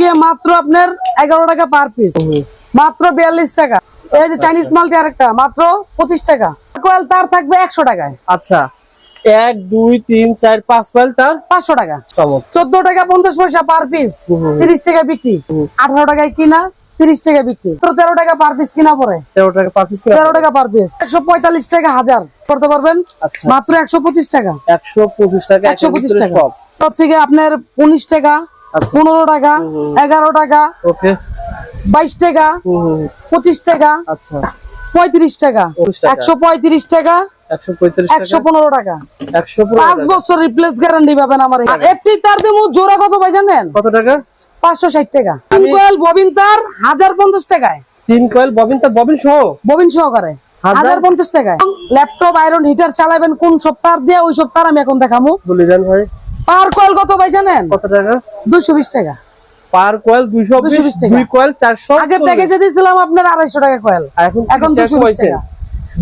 গিয়ে মাত্র আপনার এগারো টাকা পার পিস মাত্র বিয়াল্লিশ টাকা। এই যে চাইনিজ মালটি আরেকটা মাত্র পঁচিশ টাকা। কোয়েল তার থাকবে একশো টাকায়। আচ্ছা। এক দুই তিন চার পাঁচ কয়েল তার? পাঁচশো টাকা। চোদ্দ টাকা পঞ্চাশ পয়সা পার পিস তিরিশ টাকা বিক্রি। আঠারো টাকায় কিনা তিরিশ টাকা বিক্রি। তেরো টাকা পার পিস কিনা পরে। তেরো টাকা পার পিস তেরো টাকা পার পিস একশো পঁয়তাল্লিশ টাকা হাজার। করতে পারবেন? আচ্ছা। মাত্র একশো পঁচিশ টাকা। একশো পঁচিশ টাকা একশো পঁচিশ টাকা। হচ্ছে গিয়ে আপনার উনিশ টাকা আচ্ছা পনেরো টাকা এগারো টাকা বাইশ টাকা পঁচিশ টাকা আচ্ছা। পঁয়ত্রিশ টাকা একশো পঁয়ত্রিশ টাকা একশো পঁয়ত্রিশ একশো টাকা। পনেরো টাকা। পাঁচ বছর রিপ্লেস গ্যারান্টি পাবেন আমার এফটি তার দেবো জোড়া কত ভাই জানেন? কত টাকা? পাঁচশো ষাট টাকা। তিন কোয়েল ববিন তার হাজার পঞ্চাশ টাকায়। তিন কয়েল ববিন তার ববিন সহ? ববিন সহকারে। হাজার? হাজার পঞ্চাশ টাকায়। ল্যাপটপ আয়রন হিটার চালাবেন কোন সপ্তাহ? দিয়ে ওই সপ্তাহ আমি এখন দেখাবো বলে দেন ভাই। পার কোয়েল কত ভাই জানেন? কত টাকা? দুশো বিশ টাকা। পার কয়েল দুইশো 220 টাকা। দুই কয়েল চারশো আগে প্যাকেজে দিয়েছিলাম আপনার আড়াইশো টাকা কয়েল। এখন এখন তিরিশ দুশো বিশ কমাইছেন। টাকা।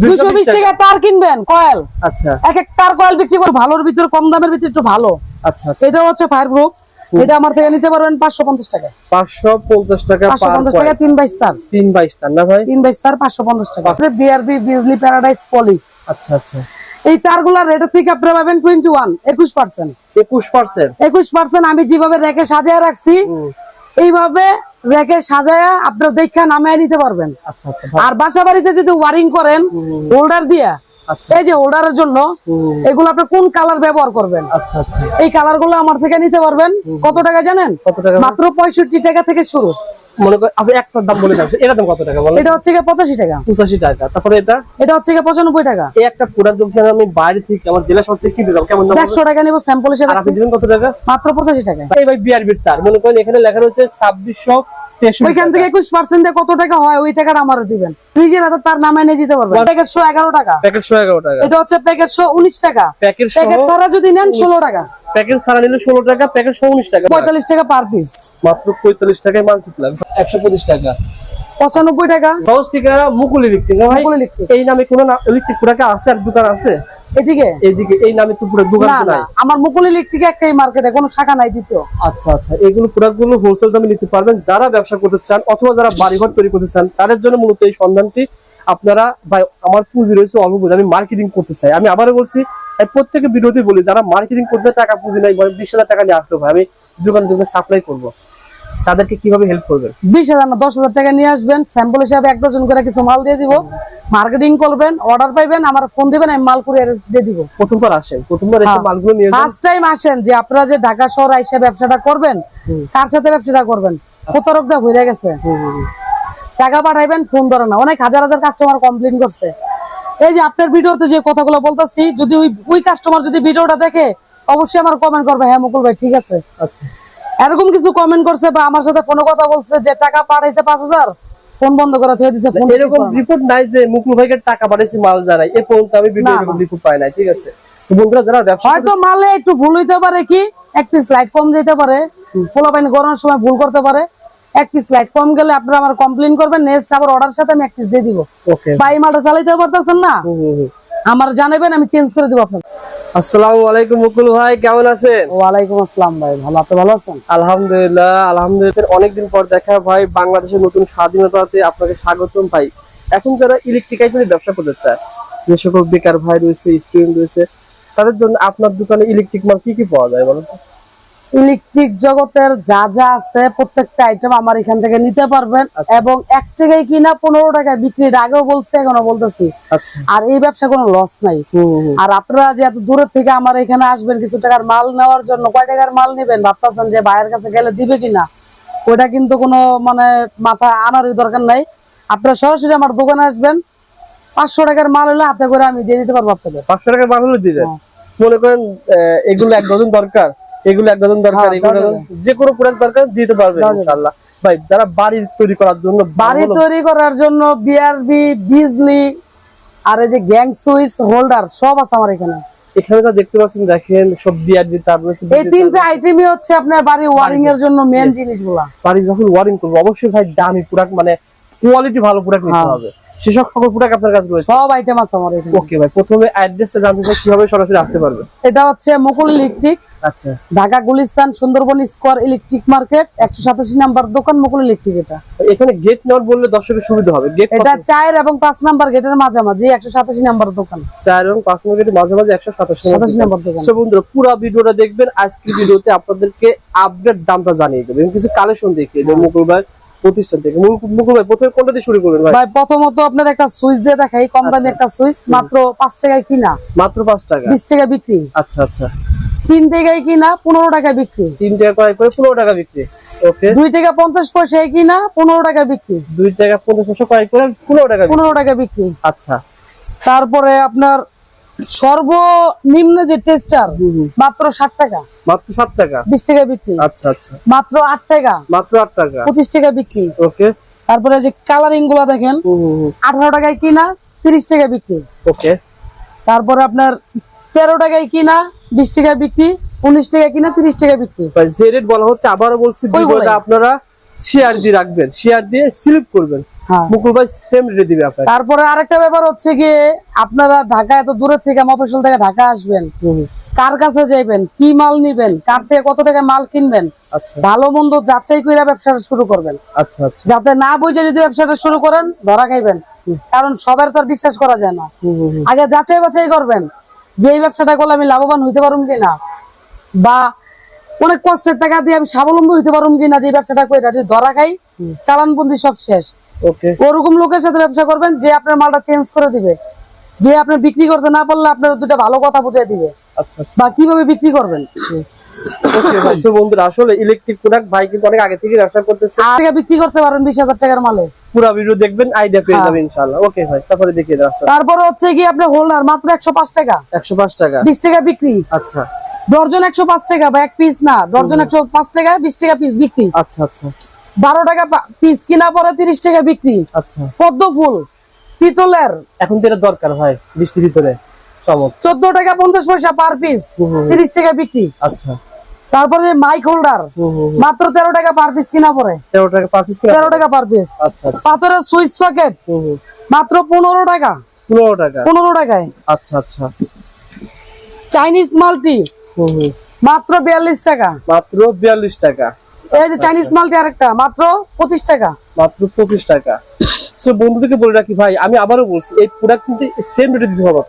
দুশো বিশ টাকা। তার কিনবেন কয়েল। আচ্ছা। এক এক তার কয়েল বিক্রি করে ভালোর ভিতরে কম দামের ভিতরে একটু ভালো। আচ্ছা আচ্ছা। এটা হচ্ছে ফায়ার গ্রুপ এটা আমার থেকে নিতে পারবেন পাঁচশো পঞ্চাশ টাকা। পাঁচশো পঞ্চাশ টাকা পাঁচশো পার পঞ্চাশ কয়েল। টাকা তিন বাইশ তার। তিন বাইশ তার না ভাই? তিন বাইশ তার পাঁচশো পঞ্চাশ টাকা। BRB Bijli paradise poly. আচ্ছা আচ্ছা। এই তারগুলার রেটের থেকে আপনারা পাবেন টোয়েন্টি ওয়ান একুশ পার্সেন্ট একুশ পার্সেন্ট একুশ পার্সেন্ট আমি যেভাবে রেখে সাজায় রাখছি এইভাবে রেখে সাজায়া আপনার দেখা নামায় নিতে পারবেন। আচ্ছা আচ্ছা আর বাসা বাড়িতে যদি ওয়ারিং করেন হোল্ডার দিয়া আচ্ছা। এই যে হোল্ডারের জন্য এগুলো আপনি কোন কালার ব্যবহার করবেন? আচ্ছা আচ্ছা। এই কালারগুলো আমার থেকে নিতে পারবেন। কত টাকা জানেন? কত টাকা? মাত্র পঁয়ষট্টি টাকা থেকে শুরু। মনে কর আচ্ছা একটার দাম বলে দাম কত টাকা বলেন? এটা হচ্ছে গিয়ে টাকা। পঁচাশি টাকা। তারপরে এটা? এটা হচ্ছে গিয়ে টাকা। এই একটা প্রোডাক্ট যখন আমি বাইরে থেকে আমার জেলা শহর থেকে কিনতে যাব কেমন দাম টাকা নিবো স্যাম্পল হিসেবে আর আপনি দিবেন কত টাকা? মাত্র পঁচাশি টাকা। এই ভাই তার। মনে করেন এখানে লেখা রয়েছে ছাব্বিশশো তেষট্টি ওইখান থেকে একুশ পার্সেন্ট কত টাকা হয় ওই টাকাটা আমার দিবেন। নিজের হাতে তার নামে নিয়ে যেতে পারবেন। প্যাকেট শো এগারো টাকা। প্যাকেট শো এগারো টাকা। এটা হচ্ছে প্যাকেট শো উনিশ টাকা। প্যাকেট প্যাকেট ছাড়া যদি নেন ষোলো টাকা। প্যাকেট ছাড়া নিলে ষোলো টাকা প্যাকেট সহ উনিশ টাকা। পঁয়তাল্লিশ টাকা পার পিস মাত্র পঁয়তাল্লিশ টাকায় একশো পঁচিশ টাকা। পঁচানব্বই টাকা। সহজ ঠিকানা মুকুল electric। এই নামে কোনো ইলেকট্রিক আছে আর দোকান আছে? এদিকে? এইদিকে এই নামে তো পুরো দোকান না তো না নাই। আমার মুকুল ইলেকট্রিক একটাই মার্কেটে কোনো শাখা নাই দ্বিতীয়। আচ্ছা আচ্ছা এগুলো প্রোডাক্টগুলো হোলসেল দামে নিতে পারবেন। যারা ব্যবসা করতে চান অথবা যারা বাড়িঘর তৈরি করতে চান তাদের জন্য মূলত এই সন্ধানটি আপনারা ভাই আমার পুঁজি রয়েছে অল্প আমি মার্কেটিং করতে চাই। আমি আবারও বলছি আমি প্রত্যেকে বিরোধী বলি যারা মার্কেটিং করতে টাকা পুঁজি নাই মানে বিশ হাজার টাকা নিয়ে আসতে ভাই আমি দোকান দোকানে সাপ্লাই করব। তাদেরকে কীভাবে হেল্প করবেন? বিশ হাজার না দশ হাজার টাকা নিয়ে আসবেন স্যাম্পল হিসাবে এক ডজন করে কিছু মাল দিয়ে দিব। মার্কেটিং করবেন অর্ডার পাইবেন আমার ফোন দিবেন আমি মাল কুরিয়ার দিয়ে দিব। প্রথমবার আসেন প্রথমবার এসে হ্যাঁ। মালগুলো নিয়ে ফার্স্ট টাইম আসেন যে আপনারা যে ঢাকা শহর এসে ব্যবসাটা করবেন। কার সাথে ব্যবসাটা করবেন? প্রতারকটা হয়ে গেছে। টাকা পাঠাইবেন ফোন ধরে না। অনেক হাজার হাজার কাস্টমার কমপ্লেন করছে। এই যে আপনার ভিডিওতে যে কথাগুলো বলতেছি যদি ওই ওই কাস্টমার যদি ভিডিওটা দেখে অবশ্যই আমার কমেন্ট করবে হ্যাঁ মুকুল ভাই ঠিক আছে। আচ্ছা। এরকম কিছু কমেন্ট করছে বা আমার সাথে ফোনে কথা বলছে যে টাকা পাঠাইছে পাঁচ হাজার ফোন বন্ধ করে থুয়ে দিছে ফোন এরকম রিপোর্ট নাই। যে মুকুল ভাইকে টাকা পাঠিয়েছি মাল জানাই এ পর্যন্ত আমি ভিডিও এরকম। রিপোর্ট পাই নাই ঠিক আছে। তো বন্ধুরা যারা ব্যবসা হয়তো মালে একটু ভুল হইতে পারে কি এক পিস লাইট কম যেতে পারে পোলা পানি গরমের সময় ভুল করতে পারে এক পিস লাইট কম গেলে আপনারা আমার কমপ্লেন করবেন নেক্সট আবার অর্ডার সাথে আমি এক পিস দিয়ে দিব। ওকে বা এই মালটা চালাইতে পারতেছেন না? আমার জানাবেন আমি চেঞ্জ করে দিব আপনাকে। আসসালামু আলাইকুম মুকুল ভাই কেমন আছেন? ওয়ালাইকুম আসসালাম ভাই ভালো। আপনি ভালো আছেন? আলহামদুলিল্লাহ আলহামদুলিল্লাহ। অনেকদিন পর দেখা ভাই বাংলাদেশের নতুন স্বাধীনতাতে আপনাকে স্বাগতম ভাই। এখন যারা ইলেকট্রিক আইটেমের ব্যবসা করতে চায় যে সকল বেকার ভাই রয়েছে স্টুডেন্ট রয়েছে তাদের জন্য আপনার দোকানে ইলেকট্রিক মাল কি কি পাওয়া যায় বলুন? ইলেকট্রিক জগতের যা যা আছে প্রত্যেকটা আইটেম আমার এখান থেকে নিতে পারবেন। আচ্ছা। এবং এক টাকায় কিনা পনেরো টাকায় বিক্রির আগেও বলছে এখনও বলতেছি। আচ্ছা। আর এই ব্যবসা কোনো লস নাই। আর আপনারা যে এত দূরের থেকে আমার এখানে আসবেন কিছু টাকার মাল নেওয়ার জন্য কয় টাকার মাল নেবেন ভাবতেছেন যে ভাইয়ের কাছে গেলে দিবে কিনা? ওইটা কিন্তু কোনো মানে মাথা আনার দরকার নাই। আপনারা সরাসরি আমার দোকানে আসবেন। পাঁচশো টাকার মাল হলে হাতে করে আমি দিয়ে দিতে পারব আপনাদের। পাঁচশো টাকার মাল হলে দিবেন? হ্যাঁ। মনে করেন এগুলো এক ডজন দরকার। এগুলো এক ডজন দরকার হ্যাঁ, এগুলো যে কোনো প্রোডাক্ট দরকার দিতে দেওয়া ইনশাআল্লাহ। ভাই যারা বাড়ি তৈরি করার জন্য বাড়ি তৈরি করার জন্য বিআরবি বিজলি আর এই যে গ্যাং সুইচ হোল্ডার সব আছে আমার এখানে। এখানে যা দেখতে পাচ্ছেন দেখেন সব বিআরবি তার রয়েছে এই তিনটা আইটেমই হচ্ছে আপনার বাড়ি ওয়ারিং এর জন্য মেন জিনিসগুলা। বাড়ি যখন ওয়ারিং করব অবশ্যই ভাই দামি প্রোডাক্ট মানে কোয়ালিটি ভালো প্রোডাক্ট নিতে হ্যাঁ। হবে। সেসব সকল প্রোডাক্ট আপনার কাছে রয়েছে। সব আইটেম আছে আমার এখানে। ওকে ভাই প্রথমে অ্যাড্রেসটা জানতে চাই কীভাবে সরাসরি আসতে পারবে? এটা হচ্ছে মুকুল ইলেকট্রিক আচ্ছা। Dhaka Gulistan Sundarban square electric market একশো সাতাশি নাম্বার দোকান মুকুল ইলেকট্রিক এটা। এখানে গেট নেওয়ার বললে দর্শকের সুবিধা হবে। গেট এটা চার এবং পাঁচ নাম্বার গেটের মাঝামাঝি একশো সাতাশি নাম্বার দোকান। চার এবং পাঁচ নম্বর একশো সাতাশি সাতাশি নাম্বার দোকান। সো বন্ধুরা পুরো ভিডিওটা দেখবেন। আজকের ভিডিওতে আপনাদেরকে আপডেট দামটা জানিয়ে দেবে কিছু কালেকশন দেখিয়ে দেবে। মুকুল ভাই প্রতিষ্ঠান থেকে। মুকুল- ভাই প্রথমে কোনটা দিয়ে শুরু করবেন ভাই? ভাই প্রথমত আপনার একটা সুইচ দিয়ে দেখাই কম দামি একটা সুইচ মাত্র টাকায় কিনা। মাত্র টাকা? বিশ টাকা বিক্রি। আচ্ছা আচ্ছা। তিন টাকায় কিনা পনেরো টাকায় বিক্রি। টাকা ক্রয় করে পনেরো টাকা বিক্রি। ওকে। দুই টাকা পঞ্চাশ পয়সায় কিনা পনেরো টাকা বিক্রি। দুই টাকা পঞ্চাশ পয়সা ক্রয় করে পনেরো টাকা বিক্রি। পনেরো টাকা বিক্রি। আচ্ছা। তারপরে আপনার সর্বনিম্ন যে টেস্টার মাত্র ষাট টাকা। মাত্র সাত টাকা? বিশ টাকা বিক্রি। আচ্ছা আচ্ছা। মাত্র আট টাকা। মাত্র আট টাকা? পঁচিশ টাকা বিক্রি। ওকে। তারপরে যে কালারিংগুলা দেখেন আঠারো টাকায় কিনা তিরিশ টাকা বিক্রি। ওকে। তারপরে আপনার তেরো টাকায় কিনা বিশ টাকা বিক্রি উনিশ টাকা কিনা তিরিশ টাকা বিক্রি। যে রেট বলা হচ্ছে আবারও বলছি আপনারা শেয়ার দিয়ে রাখবেন। শেয়ার দিয়ে স্লিপ করবেন। মুকুল ভাই সেম রেটে দিবে আপনাকে তারপরে আরেকটা ব্যাপার হচ্ছে গিয়ে আপনারা ঢাকা এত দূরের থেকে মফসল থেকে ঢাকা আসবেন কার কাছে যাইবেন কি মাল নিবেন কার থেকে কত টাকা মাল কিনবেন আচ্ছা। ভালো মন্দ যাচাই করে ব্যবসাটা শুরু করবেন। আচ্ছা আচ্ছা। যাতে না বুঝে যদি ব্যবসাটা শুরু করেন ধরা খাইবেন। কারণ সবার তো আর বিশ্বাস করা যায় না। আগে যাচাই বাছাই করবেন যে এই ব্যবসাটা করলে আমি লাভবান হইতে পারুম কিনা বা অনেক কষ্টের টাকা দিয়ে আমি স্বাবলম্বী হইতে পারুম কিনা যে ব্যবসাটা করে যদি ধরা খাই চালানবন্দি সব শেষ। ওরকম লোকের সাথে ব্যবসা করবেন যে আপনার মালটা চেঞ্জ করে দিবে। যে আপনি বিক্রি করতে না পারলে আপনার দুটো ভালো কথা বুঝিয়ে দিবে। আচ্ছা বা কীভাবে বিক্রি করবেন? ওকে বন্ধুরা আসলে ইলেকট্রিক প্রোডাক্ট ভাই কিন্তু অনেক আগে থেকে ব্যবসা করতেছে। আর বিক্রি করতে পারবেন বিশ হাজার টাকার মালে। পুরো ভিডিও দেখবেন আইডিয়া পেয়ে হ্যাঁ। যাবেন ইনশাআল্লাহ। ওকে ভাই তারপরে দেখিয়ে দাও আচ্ছা। তারপর হচ্ছে কি হোল্ডার মাত্র একশো পাঁচ টাকা। একশো পাঁচ টাকা। বিশ টাকা বিক্রি। আচ্ছা। একশো পাঁচ টাকা বা এক পিস না ডর্জন একশো পাঁচ টাকা বিশ টাকা পিস বিক্রি। আচ্ছা আচ্ছা। বারো টাকা পিস কিনা পরে তিরিশ টাকা বিক্রি। আচ্ছা। পদ্ম ফুল পিতলের। এখন তো এটা দরকার ভাই বৃষ্টির ভিতরে চোদ্দ টাকা পঞ্চাশ পয়সা পার পিস। তিরিশ টাকা বিক্রি। আচ্ছা। তারপরে মাইক হোল্ডার। মাত্র তেরো টাকা পার পিস কিনা পরে। তেরো টাকা পার পিস তেরো টাকা পার পিস আচ্ছা আচ্ছা। পাথরের সুইচ সকেট। মাত্র পনেরো টাকা। পনেরো টাকা। পনেরো টাকায়। আচ্ছা আচ্ছা। Chinese multi. মাত্র বিয়াল্লিশ টাকা। মাত্র বিয়াল্লিশ টাকা। এই যে চাইনিজ মাল্টি আরেকটা মাত্র পঁচিশ টাকা। মাত্র পঁচিশ টাকা। সো বন্ধুদেরকে বলে রাখি ভাই আমি বলছি এই প্রোডাক্ট কিন্তু সেম রেটে দিতে হবে।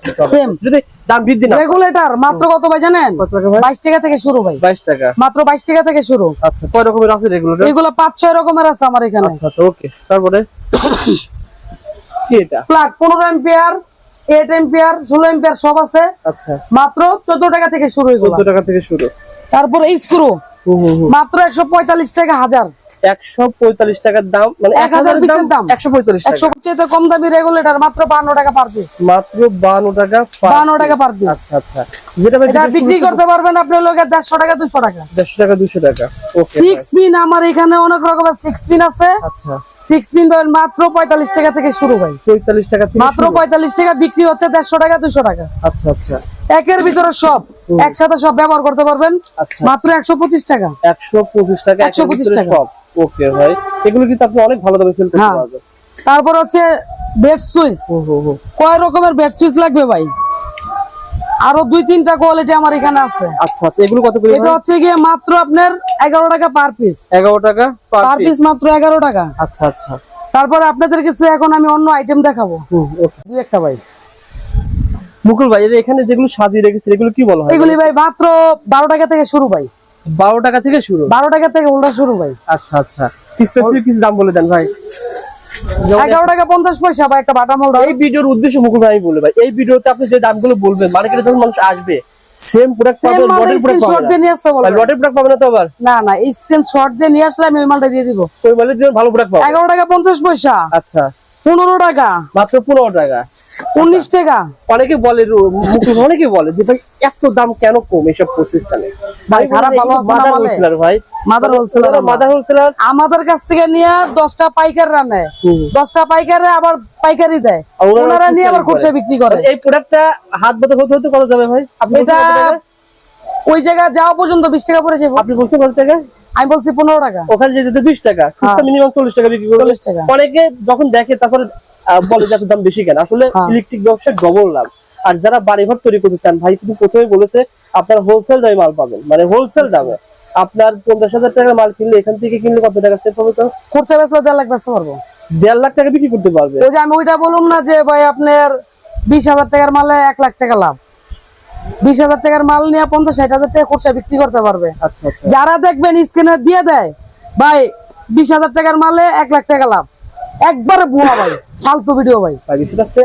যদি দাম বৃদ্ধি না রেগুলেটর মাত্র কত ভাই জানেন? কত টাকা বাইশ টাকা থেকে শুরু ভাই। বাইশ টাকা। মাত্র বাইশ টাকা থেকে শুরু। আচ্ছা কয় রকমের আছে রেগুলেটর এগুলো পাঁচ ছয় রকমের আছে আমার এখানে। আচ্ছা আচ্ছা ওকে তারপরে? কি এটা? প্লাগ পনেরো এম্পিয়ার এইট এম্পিয়ার ষোলো এম্পিয়ার সব আছে। আচ্ছা। মাত্র চোদ্দ টাকা থেকে শুরু এগুলো। চোদ্দ টাকা থেকে শুরু। তারপরে স্ক্রু হুম, হুম। মাত্র একশো পঁয়তাল্লিশ টাকা হাজার। একশো পঁয়তাল্লিশ টাকার দাম মানে এক এক হাজার হাজার পিসের দাম। একশো পঁয়তাল্লিশ একশো টাকা। কম দামি রেগুলেটর মাত্র বান্ন টাকা পার পিস মাত্র বান্ন টাকা বান্ন টাকা পার পিস আচ্ছা আচ্ছা। যেটা এটা বিক্রি বিক্রি করতে পারবেন আপনি লোকের দেড়শো টাকা দুশো টাকা। দেড়শো টাকা দুশো টাকা। সিক্স পিন আমার এখানে অনেক রকমের সিক্স পিন আছে। আচ্ছা। সিক্স পিন পাবেন মাত্র পঁয়তাল্লিশ টাকা থেকে শুরু ভাই। পঁয়তাল্লিশ টাকা মাত্র পঁয়তাল্লিশ টাকা বিক্রি হচ্ছে দেড়শো টাকা দুশো টাকা। আচ্ছা আচ্ছা। একের ভিতরে সব একসাথে সব ব্যবহার করতে পারবেন। আচ্ছা মাত্র একশো পঁচিশ টাকা। একশো পঁচিশ টাকা 125 একশো পঁচিশ টাকা। সব। ওকে ভাই এগুলো কিন্তু আপনি অনেক ভালো দামে সেল করতে হ্যাঁ। পারবেন। তারপর হচ্ছে বেড সুইচ। কয় রকমের বেড সুইচ লাগবে ভাই? আরও দুই তিনটা কোয়ালিটি আমার এখানে আছে। আচ্ছা আচ্ছা এগুলো কত করে এটা হচ্ছে গিয়ে মাত্র আপনার এগারো টাকা পার পিস এগারো টাকা পার পিস মাত্র এগারো টাকা। আচ্ছা আচ্ছা। তারপরে আপনাদের কিছু এখন আমি অন্য আইটেম দেখাবো. দুই একটা ভাই। মুকুল ভাই এখানে যেগুলো সাজিয়ে রেখেছে এগুলো কি বলা হয়? এগুলি ভাই মাত্র বারো টাকা থেকে শুরু ভাই। বারো টাকা থেকে শুরু? বারো টাকা থেকে উল্টা শুরু ভাই। আচ্ছা আচ্ছা। কিছু দাম বলে দেন ভাই? এগারো টাকা পঞ্চাশ পয়সা বা একটা বাটাম হোল্ডার এই ভিডিওর উদ্দেশ্য মুকুল ভাই বলে ভাই এই ভিডিওতে আপনি যে দামগুলো বলবেন মার্কেটে যখন মানুষ আসবে সেম প্রোডাক্ট সেম পাবেন লটের প্রোডাক্ট পাবেন দিয়ে নিয়ে আসতে বলবেন। লটের প্রোডাক্ট পাবেন তো আবার? না না স্ক্রিনশট দিয়ে নিয়ে আসলে আমি ওই মালটা দিয়ে দিব। ওই দিয়ে ভালো প্রোডাক্ট পাবেন। টাকা পঞ্চাশ পয়সা। আচ্ছা। পনেরো টাকা। মাত্র পনেরো টাকা। উনিশ টাকা। অনেকে বলে অনেকে বলে যে ভাই এত দাম কেন কম এইসব প্রতিষ্ঠানে? ভাই, খারাপ ভালো আছে হোলসেলার ভাই। মাদার হোলসেলার মাদার হোলসেলার আমাদের কাছ থেকে নিয়ে দশটা পাইকাররা নেয়। দশটা পাইকারে আবার পাইকারি দেয়। ওনারা নিয়ে আবার খুচরা বিক্রি করে। এই প্রোডাক্টটা হাত বাতে হতে হতে কত যাবে ভাই? আপনি এটা ওই জায়গায় যাওয়া পর্যন্ত বিশ টাকা পড়ে যাব আপনি বলছেন কত টাকা? আমি বলছি পনেরো টাকা। ওখানে যেতে বিশ টাকা মিনিমাম চল্লিশ টাকা বিক্রি করবে। চল্লিশ টাকা। অনেকে যখন দেখে তারপরে বলে যে দাম বেশি কেন? আসলে হ্যাঁ। ইলেকট্রিক ব্যবসা ডবল লাভ। আর যারা বাড়িঘর তৈরি করতে চান ভাই কিন্তু প্রথমে বলেছে আপনার হোলসেল দামে মাল পাবেন। মানে হোলসেল দামে। আপনার পঞ্চাশ হাজার টাকার মাল কিনলে এখান থেকে কিনলে কত টাকা সেভ হবে তো? খুচরা বেচলে দেড় লাখ বেচতে পারব। দেড় লাখ টাকা বিক্রি করতে পারবে। ওই যে আমি ওইটা বলুন না যে ভাই আপনার বিশ হাজার টাকার মালে এক লাখ টাকা লাভ। বিশ হাজার টাকার মাল নিয়ে পঞ্চাশ ষাট হাজার টাকা খুচরা বিক্রি করতে পারবে। আচ্ছা আচ্ছা। যারা দেখবেন স্ক্রিনে দিয়ে দেয় ভাই বিশ হাজার টাকার মালে এক লাখ টাকা লাভ। একবারে বুয়া ভাই ফালতু ভিডিও ভাই। ভাই বিষয়টা হচ্ছে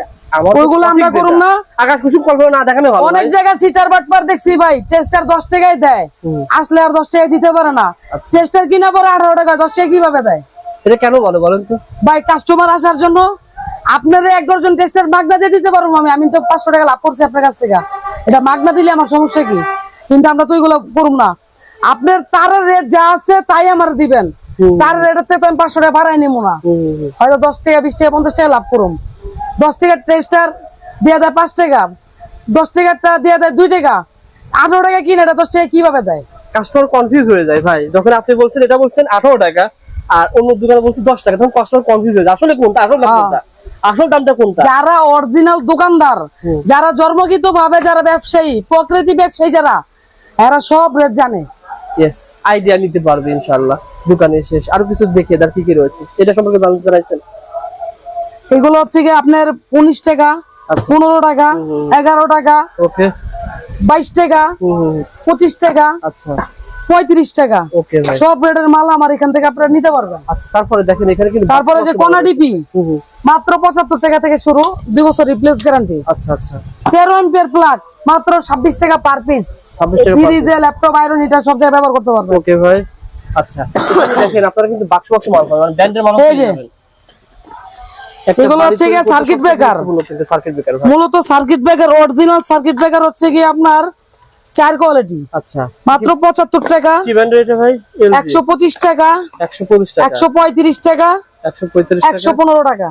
ওইগুলো আমরা করুন না। আকাশ কুসুম কল্পনা না দেখানো ভালো অনেক জায়গায় সিটার বাটপার দেখছি ভাই টেস্টার দশ টাকায় দেয়। আসলে আর দশ টাকায় দিতে পারে না। আচ্ছা। টেস্টার কিনা পরে আঠারো টাকা দশ টাকা কীভাবে দেয়? এটা কেন বলো বলেন তো? ভাই কাস্টমার আসার জন্য আপনারা এক ডজন টেস্টার মাগনা দিয়ে দিতে পারব আমি। আমি তো পাঁচশো টাকা লাভ করছি আপনার কাছ থেকে। এটা মাগনা দিলে আমার সমস্যা কি? কিন্তু আমরা তো ওইগুলো করুম না। আপনার তার রেট যা আছে তাই আমার দিবেন। তার রেটের তো আমি পাঁচশো টাকা ভাড়াই নিবো না। হয়তো দশ টাকা বিশ টাকা পঞ্চাশ টাকা লাভ করুম। দশ টাকার টেস্টার দিয়ে দেয় পাঁচ টাকা। দশ টাকারটা দিয়ে দেয় দুই টাকা। আঠারো টাকা কিনে এটা দশ টাকা কীভাবে দেয়? কাস্টমার কনফিউজ হয়ে যায় ভাই। যখন আপনি বলছেন এটা বলছেন আঠারো টাকা আর অন্য দোকানে বলছেন দশ টাকা তখন কাস্টমার কনফিউজ হয়ে যায়। আসলে কোনটা? আসল হ্যাঁ। কোনটা? আসল দামটা কোনটা? যারা অরিজিনাল দোকানদার যারা জন্মগত ভাবে যারা ব্যবসায়ী প্রকৃতি ব্যবসায়ী যারা এরা সব রেট জানে। ইয়েস আইডিয়া নিতে পারবে ইনশাআল্লাহ দোকানে শেষ। আরও কিছু দেখিয়ে দেন কি কি রয়েছে? এটা সম্পর্কে জানতে চাইছেন? এগুলো হচ্ছে কি আপনার উনিশ টাকা আচ্ছা। পনেরো টাকা হুম। এগারো টাকা ওকে বাইশ টাকা পঁচিশ টাকা। আচ্ছা। পঁয়ত্রিশ টাকা। সব রেটের মাল আমার এখান থেকে আপনারা নিতে পারবেন। আচ্ছা তারপরে দেখেন এখানে তারপরে যে কনা ডিপি। মাত্র পঁচাত্তর টাকা থেকে শুরু দুই বছর রিপ্লেস গ্যারান্টি আচ্ছা আচ্ছা। তেরো এম্পিয়ার প্লাগ মাত্র ছাব্বিশ টাকা পার পিস ফ্রিজে ল্যাপটপ আয়রন হিটার সব জায়গায় ব্যবহার করতে পারবে ওকে ভাই। আচ্ছা। দেখেন আপনারা কিন্তু বাক্স বাক্স মাল পাবেন ব্র্যান্ডের মাল। এগুলো হচ্ছে গিয়ে সার্কিট ব্রেকার মূলত circuit breaker original circuit breaker হচ্ছে কি আপনার চার কোয়ালিটি আচ্ছা। মাত্র পঁচাত্তর টাকা। কি ব্র্যান্ডের এটা ভাই? একশো পঁচিশ টাকা। একশো পঁচিশ টাকা। একশো পঁয়ত্রিশ টাকা। টাকা।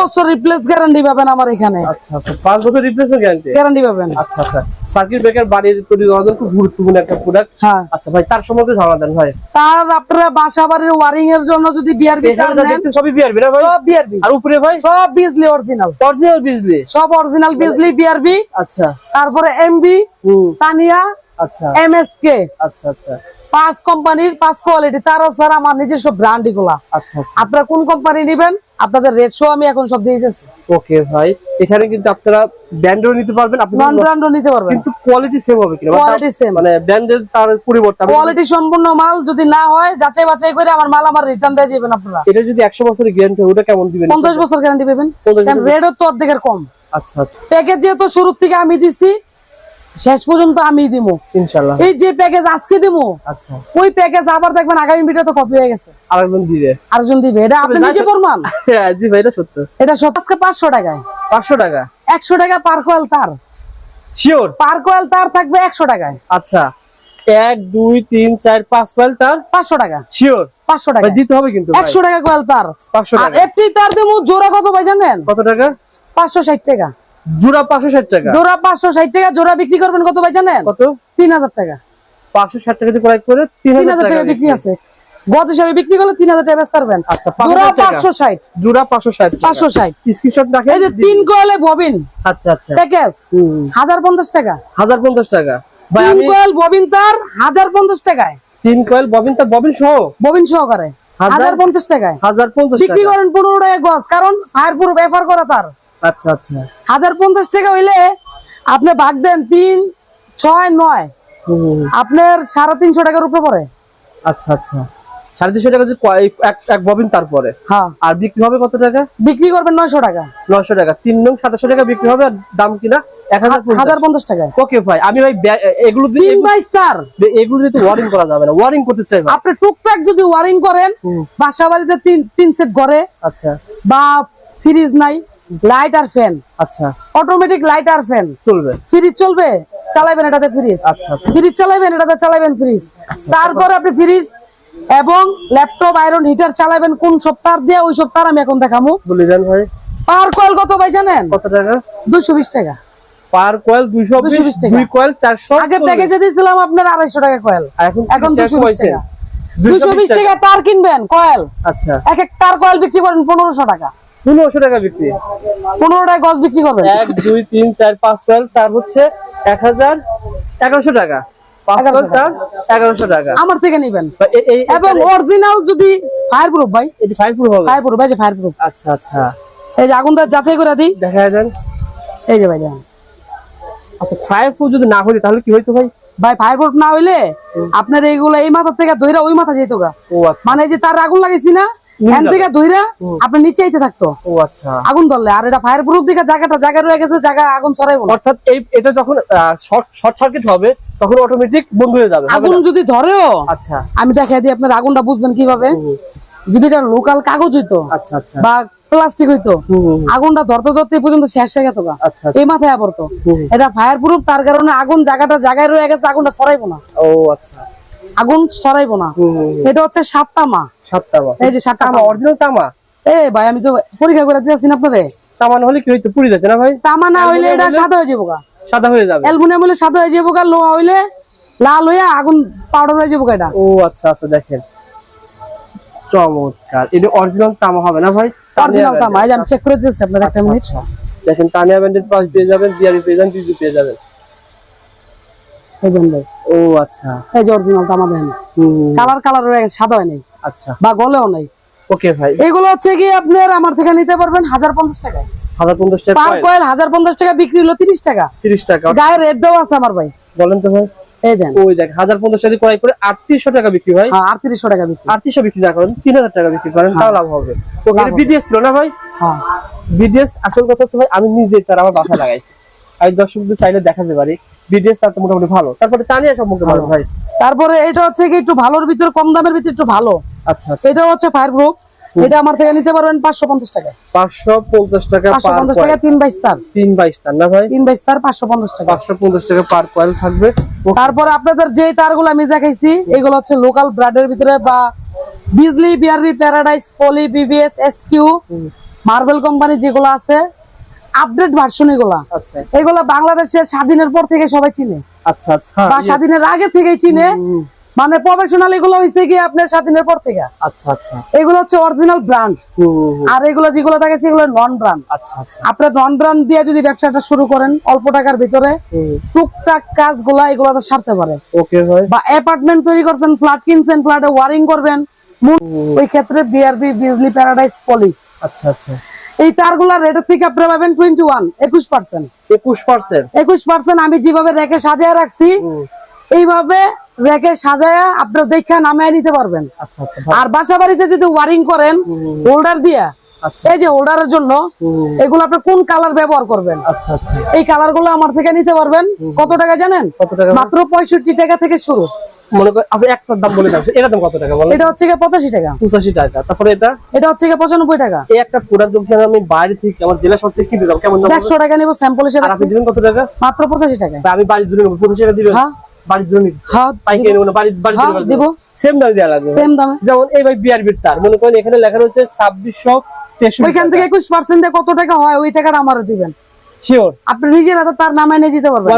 বছর রিপ্লেস গ্যারান্টি পাবেন আমার এখানে। আচ্ছা আচ্ছা। পাঁচ বছর রিপ্লেসমেন্ট গ্যারান্টি গ্যারান্টি পাবেন। আচ্ছা আচ্ছা। সার্কিট ব্রেকার বাড়ির তৈরি করার জন্য খুব গুরুত্বপূর্ণ একটা প্রোডাক্ট হ্যাঁ। আচ্ছা ভাই তার সম্পর্কে ধারণা দেন ভাই। তার আপনারা বাসা বাড়ির এর জন্য যদি বিআরবি তার এখানে যা নেন সবই বিআরবি না ভাই? সব বিআরবি আর উপরে ভাই? সব বিজলি অরিজিনাল অরিজিনাল বিজলি সব অরিজিনাল বিজলি বিআরবি আচ্ছা। তারপরে এমবি হুম। তানিয়া আচ্ছা। এমএসকে আচ্ছা আচ্ছা। পাঁচ কোম্পানির পাঁচ কোয়ালিটি তারা স্যার আমার নিজস্ব ব্র্যান্ড এগুলা। আচ্ছা আচ্ছা। আপনারা কোন কোম্পানি নেবেন? আপনাদের রেট শো আমি এখন সব দিয়ে দিতেছি। ওকে ভাই এখানে কিন্তু আপনারা ব্র্যান্ডও নিতে পারবেন আপনি নন ব্র্যান্ডও নিতে পারবেন। কিন্তু কোয়ালিটি সেম হবে কিনা? কোয়ালিটি সেম মানে ব্র্যান্ডের তার পরিবর্তন কোয়ালিটি সম্পূর্ণ মাল যদি না হয় যাচাই বাছাই করে আমার মাল আমার রিটার্ন দিয়ে যাবেন আপনারা। এটা যদি একশো বছরের গ্যারান্টি হয় ওটা কেমন দিবেন? পঞ্চাশ বছর গ্যারান্টি পাবেন। রেটও তো অর্ধেকের কম। আচ্ছা আচ্ছা। প্যাকেজ যেহেতু শুরুর থেকে আমি দিছি শেষ পর্যন্ত আমি দিব ইনশাল্লাহ। এই যে প্যাকেজ আজকে দিব আচ্ছা। ওই প্যাকেজ আবার দেখবেন আগামী ভিডিও তো কপি হয়ে গেছে। আরেকজন দিবে। আরেকজন দিবে। এটা আপনি নিজে প্রমাণ? হ্যাঁ জি ভাই এটা সত্য। এটা সত আজকে পাঁচশো টাকায়। পাঁচশো টাকা? একশো টাকা পার কোয়াল তার। শিওর পার কোয়াল তার থাকবে একশো টাকায়। আচ্ছা। এক দুই তিন চার পাঁচ পাইল তার? পাঁচশো টাকা। শিওর পাঁচশো টাকা ভাই দিতে হবে কিন্তু ভাই। একশো টাকা কোয়াল তার। পাঁচশো আর টাকা। এফটি তার দেবো জোড়া কত ভাই জানেন? কত টাকা? পাঁচশো ষাট টাকা। জোড়া পাঁচশো ষাট টাকা। জোড়া পাঁচশো ষাট টাকা জোড়া বিক্রি করবেন কত ভাই জানেন? কত? তিন হাজার টাকা। পাঁচশো ষাট টাকা দিয়ে ক্রয় করে তিন তিন হাজার হাজার টাকা বিক্রি আছে। গজ হিসাবে বিক্রি করলে তিন হাজার টাকা বেচতে পারবেন আচ্ছা, জোড়া 5,000 পাঁচশো ষাট। জোড়া পাঁচশো ষাট পাঁচশো ষাট। স্ক্রিনশট রাখে এই যে তিন কোয়ালে ববিন। আচ্ছা আচ্ছা। প্যাকেজ হুম। হাজার পঞ্চাশ টাকা। হাজার পঞ্চাশ টাকা। ভাই তিন কোয়াল ববিন তার হাজার পঞ্চাশ টাকায়। তিন কয়েল ববিন তার ববিন সহ? ববিন হাজার? হাজার পঞ্চাশ টাকায়। হাজার পঞ্চাশ বিক্রি করেন পনেরো টাকা গজ কারণ ফায়ার প্রুফ এফআর করা তার। আচ্ছা আচ্ছা। হাজার পঞ্চাশ টাকা হইলে আপনি ভাগ দেন তিন ছয় নয়। আপনার সাড়ে তিনশো টাকার উপরে পড়ে। আচ্ছা আচ্ছা। সাড়ে তিনশো টাকা এক- ববিন তারপরে। হ্যাঁ। আর বিক্রি হবে কত টাকা? বিক্রি করবেন নয়শো টাকা। নশো টাকা। তিন নং সাতাশশো টাকা বিক্রি হবে আর দাম কিনা? হাজার পঞ্চাশ ওকে ভাই আমি ভাই এগুলো দিয়ে তিন বাইশ তার এগুলো- ওয়ারিং করা যাবে না। ওয়ারিং করতে চাই আপনি টুকটাক যদি ওয়ারিং করেন হুম, বাসা বাড়িতে তিন তিন সেট ঘরে আচ্ছা। বা ফ্রিজ নাই লাইট আর ফ্যান আচ্ছা। অটোমেটিক লাইট আর ফ্যান চলবে। ফ্রিজ চলবে? চালাবেন এটাতে ফ্রিজ আচ্ছা আচ্ছা। ফ্রিজ চালাবেন এটাতে চালাবেন ফ্রিজ তারপর আপনি ফ্রিজ এবং ল্যাপটপ আয়রন হিটার চালাবেন কোন সপ্তাহ দিয়ে ওই সপ্তাহ আমি এখন দেখাবো বলে দেন ভাই। পার কয়েল কত ভাই জানেন? কত টাকা? দুশো বিশ টাকা। পার কয়েল দুইশো 220 টাকা। দুই কয়েল চারশো আগে প্যাকেজে দিয়েছিলাম আপনার আড়াইশো টাকা কয়েল এখন এখন তিরিশ টাকা দুশো বিশ কমাইছেন। টাকা। দুশো টাকা তার কিনবেন কয়েল আচ্ছা। এক এক তার কয়েল বিক্রি করেন পনেরোশো টাকা। পনেরোশো টাকা বিক্রি। পনেরো টাকা গজ বিক্রি করবেন? এক দুই তিন চার পাঁচ কয়েল তার হচ্ছে এক হাজার এগারোশো টাকা। পাঁচ কয়েল 1100 তার এগারোশো টাকা। আমার থেকে নিবেন। এই এবং অরিজিনাল যদি ফায়ার প্রুফ ভাই এটি ফাইভ হবে? ফায়ার প্রুফ ভাই যে ফায়ার প্রুফ আচ্ছা আচ্ছা। এই যে আগুনটা যাচাই করে দিই। দেখা যান এই যে ভাই আচ্ছা ফুট যদি না হইতে তাহলে কি হইতো ভাই? ভাই ফায়ার প্রুফ না হইলে আপনার এইগুলো এই মাথা থেকে ধইরা ওই মাথা যেত আচ্ছা। মানে যে তার আগুন লাগাইছি না এন থেকে ধইরা আপনার নিচে আইতে থাকতো। ও আচ্ছা। আগুন ধরলে। আর এটা ফায়ার প্রুফ দিকে জায়গাটা জায়গা রয়ে গেছে জায়গা আগুন ছড়াইবো অর্থাৎ এই এটা যখন শর্ট সার্কিট হবে তখন অটোমেটিক বন্ধ হয়ে যাবে আগুন যদি ধরেও আচ্ছা। আমি দেখাই দিই আপনার আগুনটা বুঝবেন কীভাবে। যদি এটা লোকাল কাগজ হইতো আচ্ছা আচ্ছা। বা প্লাস্টিক হইতো আগুনটা ধরতে ধরতে পর্যন্ত শেষ হয়ে গেত এই মাথায় হুম, এটা ফায়ার প্রুফ তার কারণে আগুন জায়গাটা জায়গায় রয়ে গেছে আগুনটা ছড়াইবো না। ও আচ্ছা। আগুন ছড়াইবো না। এটা হচ্ছে সাতটা মা। এই যে তামা অরিজিনাল তামা? এ ভাই আমি তো পরীক্ষা করে দিয়েছি না তামা না হলে কি হইতো? পুড়ে যেত না ভাই? তামা না হইলে এটা সাদা হয়ে যাব সাদা হয়ে যাবে। অ্যালুমিনিয়াম হইলে সাদা হয়ে যাব গা লোহা হইলে লাল হইয়া আগুন পাউডার হয়ে যাব এটা। ও আচ্ছা আচ্ছা দেখেন। চমৎকার। এটা অরিজিনাল তামা হবে না ভাই? অরিজিনাল তানিয়া তামা এই আমি চেক করে দিয়েছি আপনার একটা আচ্ছা, মিনিট। দেখেন তানিয়া ব্যান্ডের পাশ পেয়ে যাবেন পেয়ে যাবেন পেয়ে ও আচ্ছা। এই যে অরিজিনাল তামা কালার কালার সাদা হয় নাই আচ্ছা। বা গলেও নাই। ওকে ভাই। এগুলো হচ্ছে কি আপনার আমার থেকে নিতে পারবেন হাজার পঞ্চাশ টাকায় হাজার পঞ্চাশ টাকা পার কয়েল হাজার পঞ্চাশ টাকা বিক্রি হলো তিরিশ টাকা। তিরিশ টাকা। গায়ে রেট দেওয়া আছে আমার ভাই। বলেন তো ভাই। এই দেন। ওই দেখ হাজার পঞ্চাশ টাকা ক্রয় করে আটত্রিশশো টাকা বিক্রি হয়। হ্যাঁ আটত্রিশশো টাকা বিক্রি। আটত্রিশশো বিক্রি না করেন তিন হাজার টাকা বিক্রি করেন তাও লাভ হবে। ওকে লাভ হবে। বিডিএস ছিল না ভাই? হ্যাঁ। বিডিএস আসল কথা হচ্ছে ভাই আমি নিজে তার আমার বাসা লাগাইছি। আমি দর্শকদের চাইলে দেখাতে পারি। বিডিএস তার মোটামুটি ভালো। তারপরে তানিয়া সম্পর্কে বলো ভাই। তারপরে এটা হচ্ছে কি একটু ভালোর ভিতরে কম দামের ভিতরে একটু ভালো। আচ্ছা আচ্ছা। এটা হচ্ছে ফায়ার প্রুফ এটা আমার থেকে নিতে পারবেন পাঁচশো পঞ্চাশ টাকা। পাঁচশো পঞ্চাশ টাকা পাঁচশো পঞ্চাশ টাকা তিন বাইশ তার তিন বাইশ তার না ভাই? তিন বাইশ তার পাঁচশো পঞ্চাশ টাকা। পাঁচশো পঞ্চাশ টাকা পার কয়েল থাকবে। তারপরে আপনাদের যে তারগুলো আমি দেখাইছি এগুলো হচ্ছে লোকাল ব্র্যান্ডের ভিতরে বা Bijli BRB paradise poly BBS SQ marble company যেগুলো আছে আপডেট ভার্সন এগুলা। আচ্ছা। এগুলো বাংলাদেশের স্বাধীনের পর থেকে সবাই চিনে। আচ্ছা আচ্ছা। বা স্বাধীনের আগে থেকেই চিনে। মানে প্রফেশনাল এগুলো হয়েছে কি আপনার স্বাধীনের পর থেকে। আচ্ছা আচ্ছা। এগুলো হচ্ছে অরিজিনাল ব্র্যান্ড আর এগুলো যেগুলো দেখাচ্ছে এগুলো নন ব্র্যান্ড আচ্ছা আচ্ছা। আপনার নন ব্র্যান্ড দিয়ে যদি ব্যবসাটা শুরু করেন অল্প টাকার ভিতরে টুকটাক কাজগুলা এগুলো তো সারতে পারে। ওকে ভাই। বা অ্যাপার্টমেন্ট তৈরি করছেন ফ্ল্যাট কিনছেন ফ্ল্যাটে ওয়ারিং করবেন। ওই ক্ষেত্রে বিআরবি বিজলি প্যারাডাইস পলি আচ্ছা আচ্ছা। এই তারগুলা রেটের থেকে আপনারা পাবেন টোয়েন্টি ওয়ান একুশ পার্সেন্ট একুশ পার্সেন্ট একুশ পার্সেন্ট আমি যেভাবে রেখে সাজায় রাখছি এইভাবে রেখে সাজায়া আপনার দেখা নামায় নিতে পারবেন। আচ্ছা আচ্ছা আর বাসা বাড়িতে যদি ওয়ারিং করেন হোল্ডার দিয়া আচ্ছা। এই যে হোল্ডারের জন্য এগুলো আপনি কোন কালার ব্যবহার করবেন? আচ্ছা আচ্ছা। এই কালারগুলো আমার থেকে নিতে পারবেন। কত টাকা জানেন? মাত্র পঁয়ষট্টি টাকা থেকে শুরু। আমার দিবেন হ্যাঁ। হ্যাঁ, হ্যাঁ, যেমন তার মনে করেন এখানে লেখা রয়েছে 2600 ওইখান থেকে 21% কত টাকা হয় ওই টাকাটা আমার দিবেন। শিওর আপনি নিজের তার নামে নিয়ে যেতে পারবেন।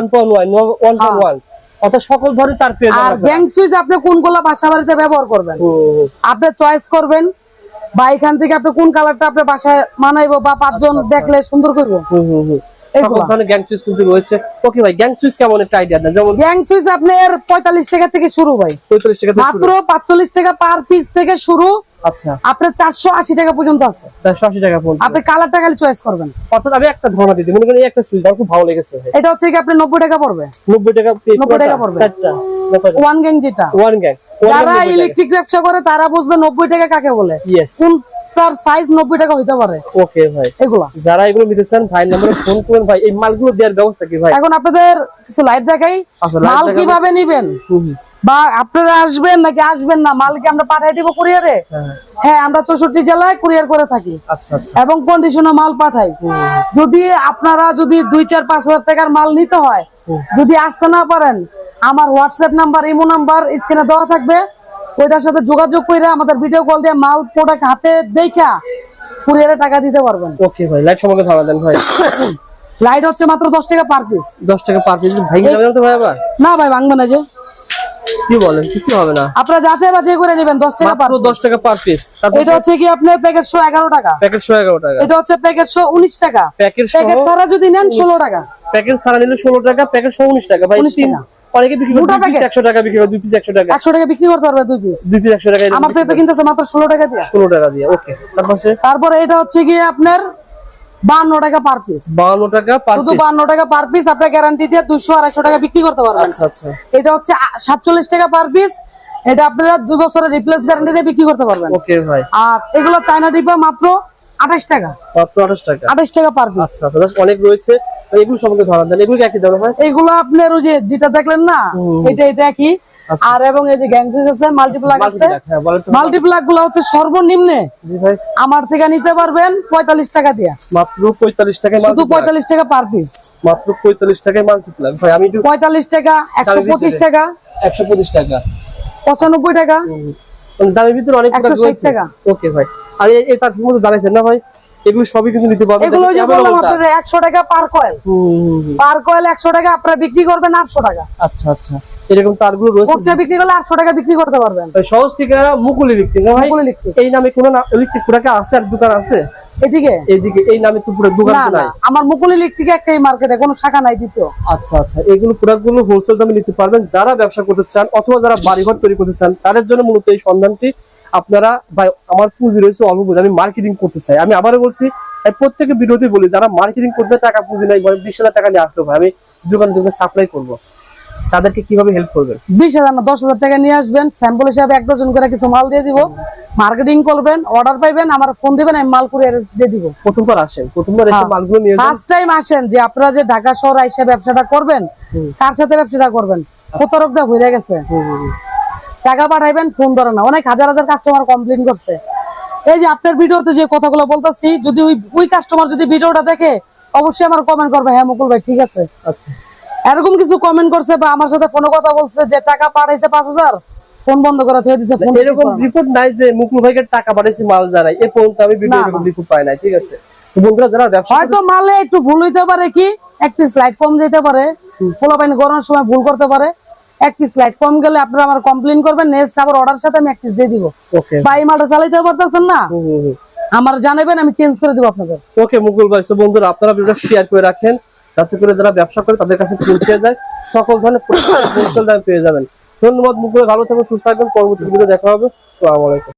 অর্থাৎ সকল ধরনের তার পেয়ে আর ব্যাংক সুইচ আপনি কোনগুলো বাসা বাড়িতে ব্যবহার করবেন? আপনি চয়েস করবেন বা এখান থেকে আপনি কোন কালারটা আপনার বাসায় মানাইবো বা পাঁচজন দেখলে সুন্দর করব। সকল ধরনের গ্যাং সুইচ কিন্তু রয়েছে। ওকে ভাই গ্যাং সুইচ কেমন একটা আইডিয়া দেন? যেমন ব্যাংক সুইচ আপনার পঁয়তাল্লিশ টাকা থেকে শুরু ভাই। পঁয়তাল্লিশ টাকা মাত্র শুরু। পাঁচচল্লিশ টাকা পার পিস থেকে শুরু। আচ্ছা। আপনার চারশো আশি টাকা পর্যন্ত আছে। চারশো আশি টাকা পর্যন্ত। আপনি কালারটা খালি চয়েস করবেন। অর্থাৎ আমি একটা ধারণা দিতে মনে করেন এই একটা সুইচ আমার খুব ভালো লেগেছে এটা হচ্ছে কি আপনি টাকা পড়বে? টাকা 90 টাকা পড়বে। ওয়ান গ্যাং যেটা। ওয়ান গ্যাং যারা ইলেকট্রিক ব্যবসা করে তারা বুঝবে নব্বই টাকা কাকে বলে। কোনটার সাইজ নব্বই টাকা হইতে পারে। ওকে ভাই। এগুলা। যারা এগুলো নিতে চান ভাই নম্বরে ফোন করুন ভাই এই মালগুলো দেওয়ার ব্যবস্থা কি ভাই? এখন আপনাদের কিছু লাইট দেখাই। আচ্ছা, মাল কীভাবে নিবেন? বা আপনারা আসবেন নাকি আসবেন না মালকে আমরা দিব কুরিয়ারে হ্যাঁ, হ্যাঁ আমরা চৌষট্টি জেলায় কুরিয়ার করে থাকি। আচ্ছা আচ্ছা। এবং কন্ডিশনে মাল পাঠাই। যদি আপনারা যদি দুই চার পাঁচ হাজার টাকার মাল নিতে হয় যদি আসতে না পারেন আমার হোয়াটসঅ্যাপ নাম্বার ইমো নাম্বার স্ক্রিনে দেওয়া থাকবে। ওইটার সাথে যোগাযোগ করে আমাদের ভিডিও কল দিয়ে মাল প্রোডাক্ট হাতে দেখা কুরিয়ারে টাকা দিতে পারবেন। ওকে ভাই লাইট সম্পর্কে ধারণা দেন ভাই। লাইট হচ্ছে মাত্র দশ টাকা পার পিস দশ টাকা পার পিস ভেঙে যাবে না তো ভাই আবার? না ভাই ভাঙবে না যে। কি বলেন কিছু হবে না। আপনারা যাচাই বাছাই করে নেবেন দশ টাকা পার মাত্র দশ টাকা পার পিস এটা হচ্ছে কি আপনার প্যাকেট শো এগারো টাকা। প্যাকেট শো এগারো টাকা। এটা হচ্ছে প্যাকেট শো উনিশ টাকা। প্যাকেট ছাড়া যদি নেন ষোলো টাকা। প্যাকেট সারা নিলে ষোলো টাকা প্যাকেট সহ উনিশ টাকা। ভাই 19 টাকা। অনেকে বিক্রি করে টাকা বিক্রি করে দুই পিস একশো টাকা। একশো টাকা বিক্রি করতে পারবে দুই পিস দুই পিস একশো টাকা আমার তো কিনতেছে মাত্র ষোলো টাকা দিয়ে। ষোলো টাকা দিয়ে ওকে তার তারপরে এটা হচ্ছে আপনার টাকা পার পিস টাকা পার শুধু পিস বান্ন টাকা পার পিস আপনার গ্যারান্টি দিয়ে টাকা বিক্রি করতে পারবেন। আচ্ছা আচ্ছা। এটা হচ্ছে সাতচল্লিশ টাকা পার পিস এটা আপনারা বছরের রিপ্লেস গ্যারান্টি দিয়ে বিক্রি করতে পারবেন। ওকে ভাই। আর এগুলো চায়না ডিপা মাত্র আঠাশ টাকা। মাত্র আঠাশ টাকা। আঠাশ টাকা পার পিস আচ্ছা আচ্ছা অনেক রয়েছে। এগুলো সম্পর্কে ধরা দেন। এগুলো একই দাম হয়? এগুলো আপনার ওই যে যেটা দেখলেন না এটা এটা কি আচ্ছা। আর এবং এই যে গ্যাংসিস আছে মাল্টিপ্লাক আছে Multiplug, হ্যাঁ গুলো হচ্ছে সর্বনিম্নে। আমার থেকে নিতে পারবেন পঁয়তাল্লিশ টাকা দিয়ে। মাত্র পঁয়তাল্লিশ টাকায় শুধু। পঁয়তাল্লিশ টাকা পার পিস মাত্র পঁয়তাল্লিশ টাকায় মাল্টিপ্লাগ ভাই আমি পঁয়তাল্লিশ টাকা একশো। পঁচিশ টাকা। একশো পঁচিশ টাকা। পঁচানব্বই টাকা। দামের ভিতরে অনেক 160 টাকা। ওকে ভাই। আর এই- তার মধ্যে দাঁড়াইছেন না ভাই? এগুলো সবই কিন্তু নিতে পারবেন। এগুলো যে বললাম তা। আপনার একশো টাকা পার কয়েল। পার কয়েল একশো টাকা আপনারা বিক্রি করবেন আটশো টাকা। আচ্ছা আচ্ছা। এরকম তারগুলো রয়েছে। খুচরা বিক্রি করলে আটশো টাকা বিক্রি করতে পারবেন। সহজ ঠিকানা মুকুল ইলেকট্রিক ভাই মুকুল electric। এই নামে কোনো ইলেকট্রিক আছে আর দোকান আছে? এদিকে? এইদিকে এই নামে তো পুরো দোকান না তো না নাই। আমার মুকুল ইলেকট্রিক একটাই মার্কেটে কোনো শাখা নাই দ্বিতীয়। আচ্ছা আচ্ছা এগুলো প্রোডাক্ট হোলসেল দামে নিতে পারবেন। যারা ব্যবসা করতে চান অথবা যারা বাড়িঘর তৈরি করতে চান তাদের জন্য মূলত এই সন্ধানটি আপনারা ভাই আমার পুঁজি রয়েছে অল্প পুঁজি আমি মার্কেটিং করতে চাই। আমি আবারও বলছি প্রত্যেকে বিরোধী বলি যারা মার্কেটিং করতে টাকা পুঁজি নাই বিশ হাজার টাকা নিয়ে আসলো ভাই আমি দোকান দোকানে সাপ্লাই করব। তাদেরকে কীভাবে হেল্প করবেন? বিশ হাজার না দশ হাজার টাকা নিয়ে আসবেন স্যাম্পল হিসাবে এক ডজন করে কিছু মাল দিয়ে দিব মার্কেটিং করবেন অর্ডার পাইবেন আমার ফোন দিবেন আমি মাল কুরিয়ার দিয়ে দিব। প্রথমবার আসেন প্রথমবার এসে হ্যাঁ। মালগুলো নিয়ে ফার্স্ট টাইম আসেন যে আপনারা যে ঢাকা শহর আইসা ব্যবসাটা করবেন কার সাথে ব্যবসাটা করবেন? প্রতারক দেওয়া হয়ে গেছে। টাকা পাঠাইবেন ফোন ধরে না। অনেক হাজার হাজার কাস্টমার কমপ্লেন করছে। এই যে আপনার ভিডিওতে যে কথাগুলো বলতেছি যদি ওই ওই কাস্টমার যদি ভিডিওটা দেখে অবশ্যই আমার কমেন্ট করবে হ্যাঁ মুকুল ভাই ঠিক আছে। আচ্ছা। এরকম কিছু কমেন্ট করছে বা আমার সাথে ফোনে কথা বলছে যে টাকা পাঠাইছে পাঁচ হাজার ফোন বন্ধ করে থয়ে দিছে ফোন এরকম রিপোর্ট নাই যে মুকুল ভাইকে টাকা পাঠাইছি মাল জানাই। এ পর্যন্ত আমি ভিডিও এরকম রিপোর্ট পাই নাই ঠিক আছে? তো বন্ধুরা যারা ব্যবসা হয়তো মালে একটু ভুল হইতে পারে কি? এক পিস লাইট কম যেতে পারে। গরমের সময় ভুল করতে পারে। এক পিস লাইট কম গেলে আপনারা আমার কমপ্লেন করবেন নেক্সট আবার অর্ডার সাথে আমি এক পিস দিয়ে দিব। ওকে বা এই মালটা চালাইতে পারতেছেন না? আমার জানাবেন আমি চেঞ্জ করে দিব আপনাদের। ওকে মুকুল ভাই বন্ধুরা আপনারা ভিডিওটা শেয়ার করে রাখেন। যাতে করে যারা ব্যবসা করে তাদের কাছে পৌঁছে যায়, সকল ধরনের পেয়ে যাবেন। ধন্যবাদ, মুখে ভালো থাকবেন সুস্থ থাকবেন পরবর্তী দেখা হবে। আসসালামু আলাইকুম।